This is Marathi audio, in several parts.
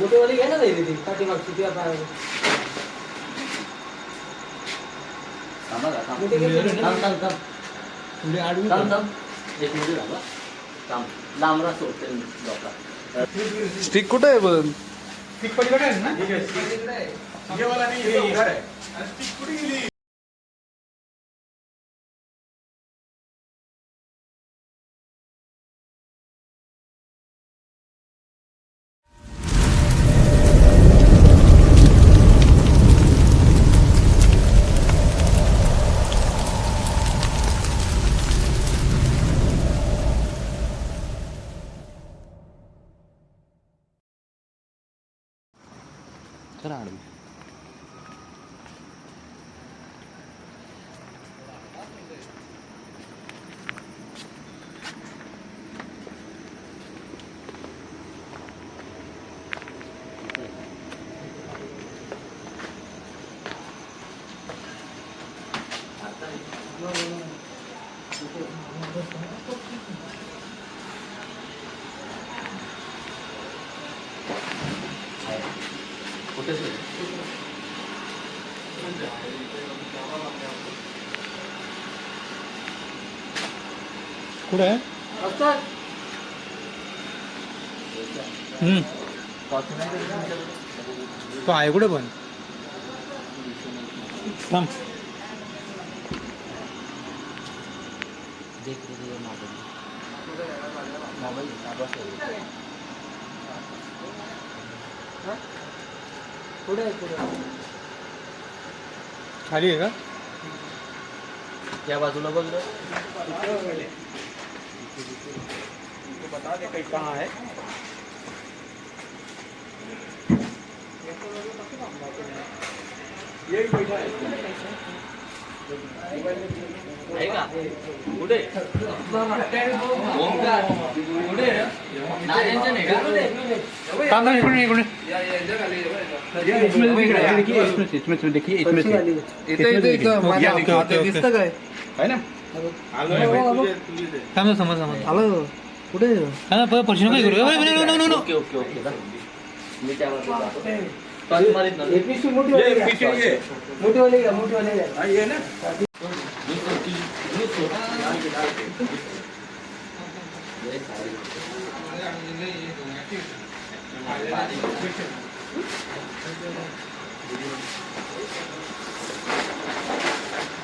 मोठेवाली घ्या ना जाईल ती पाठीमागची ती आता थांबा का, थांब. मोठी घ्यायची ना? थांब, थांब, थांब. थांब, थांब. एक मिनिट थांबा. ఎక్కడ అడవి Thank you. मी डॉक्टर. स्टिक कुठे आहे पण पलीकडे आहे. चला आडवी कुठे सोड? कुठे आहे असतात. हम्म. कॉफी नाही देत तुमच्याकडे? तो आहे कुठे पण थांब देख रे तुझं मोबाईल. मोबाईल दे, आवाज येतो. पुढे आहे, पुढे आहे. आहे का? कुठे? कुठे? नारायणचं नाही का? थांब समज समज आलं कुठे? हा नको हे करू. ओके ओके ओके जा. मी त्या बाजूला जातो. टॉर्च मारीत ना. एपीसी मोठीवाली घ्या. मोठीवाली घ्या मोठीवाली घ्या लय सारी.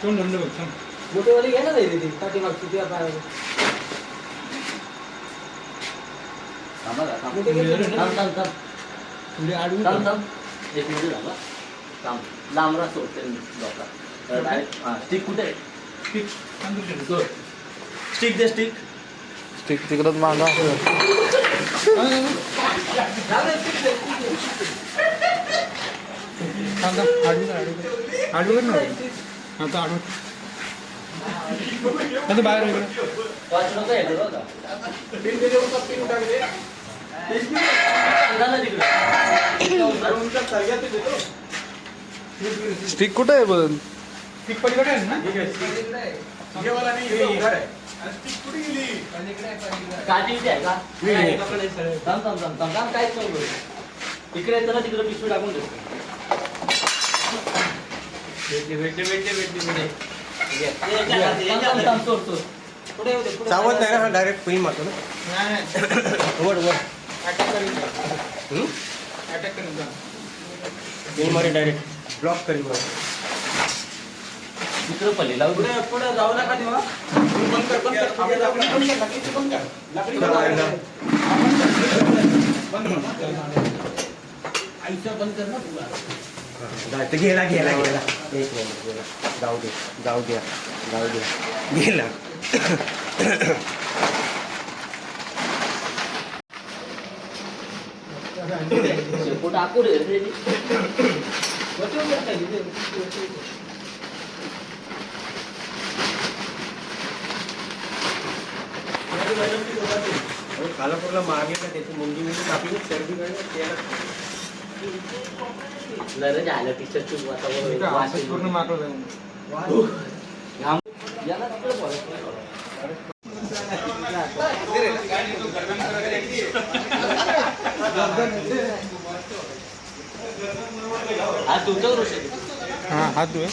तोंड बंद कर, थांब. मोठीवाली घ्या ना जाईल ती पाठीमागची ती आता थांबा का, थांब. मोठी घ्यायची ना? थांब, थांब, थांब. थोडी आडवी थांब, थांब. एक मिनिट थांबा. थांब. लांब राहा सोडते मी डॉक्टर. तर direct- हा, स्टिक कुठे आहे? Stick they stick. स्टिक तिकडच मागा. आडवी कर, ना आता आडवी आता बाहेर इकडे वाच नको हे ना. स्टिक आहे पलीकडे आहे. ना आहे. का? थांब थांब थांब थांब. थांब काहीच नको करू. इकडे तिकडे पिशवी टाकून दे भेटले भेटले भेटले भेटले भेटले. ये. थांब, थांब, थांब, सोड, सोड. पुढे येऊ दे, पुढे चावत नाही ना हा डायरेक्ट पुई मारतो ना. वर वर पुई मारे डायरेक्ट ब्लॉक करी वर इकडं पल्ली लावून दे. पुढे जाऊ नका तेव्हा बंद कर बंद कर. लाकडी बंद कर लाकडीची बंद कर लाकडी बंद कर. आईचं बंद कर ना तुला गेला गेला गेला. एक मिनिट गेला. जाऊ दे जाऊ द्या जाऊ द्या गेला. शेपू टाकू खालापूरला मागे ना त्याची मुंगी मुंगी कापली सर्दी काढली झालं पूर्ण. आज तुमचं हां हात धुवे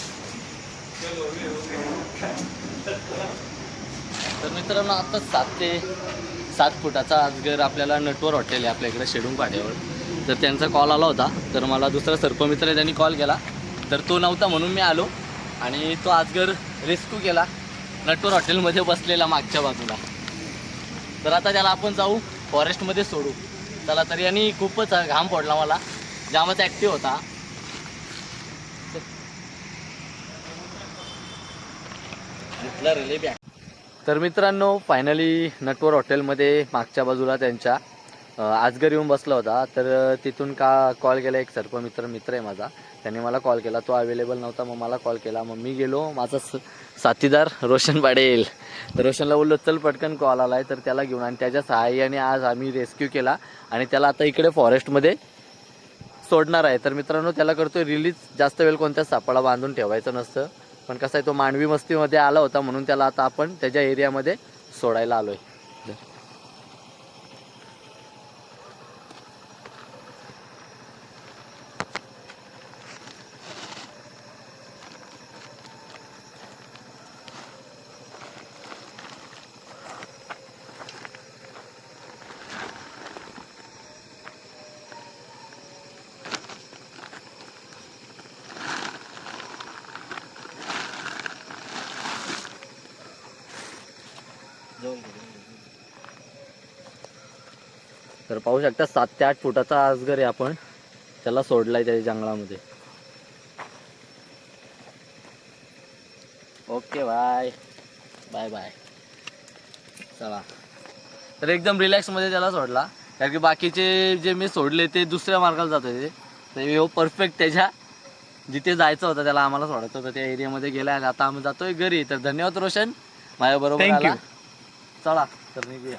तर मित्रांनो आता सात ते सात फुटाचा आजगर आपल्याला नटवर हॉटेल आहे आपल्या इकडे शेडून पाट्यावर तर त्यांचा कॉल आला होता तर मला दुसरा सर्पमित्र त्यांनी कॉल केला. तर तो नव्हता म्हणून मी आलो आणि तो आजगर रेस्क्यू केला. नटवर हॉटेलमध्ये बसलेला मागच्या बाजूला. तर आता त्याला आपण जाऊ फॉरेस्टमध्ये सोडू. त्याला तर यांनी खूपच घाम पडला मला. जामच ॲक्टिव्ह होता. घेतला रिले बॅग तर मित्रांनो फायनली नटवर हॉटेलमध्ये मागच्या बाजूला त्यांच्या आजगर येऊन बसला होता. तर तिथून का कॉल केला एक सर्पमित्र मित्र आहे माझा. त्यांनी मला कॉल केला. तो अवेलेबल नव्हता मग मला कॉल केला. मग मी गेलो. माझा स साथीदार रोशन पाडेल तर रोशनला बोललो चल पटकन कॉल आला आहे तर त्याला घेऊन आणि त्याच्या सहाय्याने आज आम्ही रेस्क्यू केला. आणि त्याला आता इकडे फॉरेस्टमध्ये सोडणार आहे. तर मित्रांनो त्याला करतोय रिलीज जास्त वेळ कोणत्याच सापळा बांधून ठेवायचं नसतं. पण कसं आहे तो मांडवी मस्तीमध्ये आला होता म्हणून त्याला आता आपण त्याच्या एरियामध्ये सोडायला आलो आहे तर पाहू शकता सात ते आठ फुटाचा आजगर आहे आपण. त्याला सोडलाय त्याच्या जंगलामध्ये. Okay bye. Bye bye. चला. तर एकदम रिलॅक्समध्ये त्याला सोडला. कारण की बाकीचे जे मी सोडले ते दुसऱ्या मार्गाला जात होते. तर ह्यो परफेक्ट त्याच्या जिथे जायचं होतं त्याला आम्हाला सोडायचं होतं. त्या एरियामध्ये गेला आणि आता आम्ही जातोय घरी. तर धन्यवाद रोशन. माझ्याबरोबर. आला. चला तर निघूया.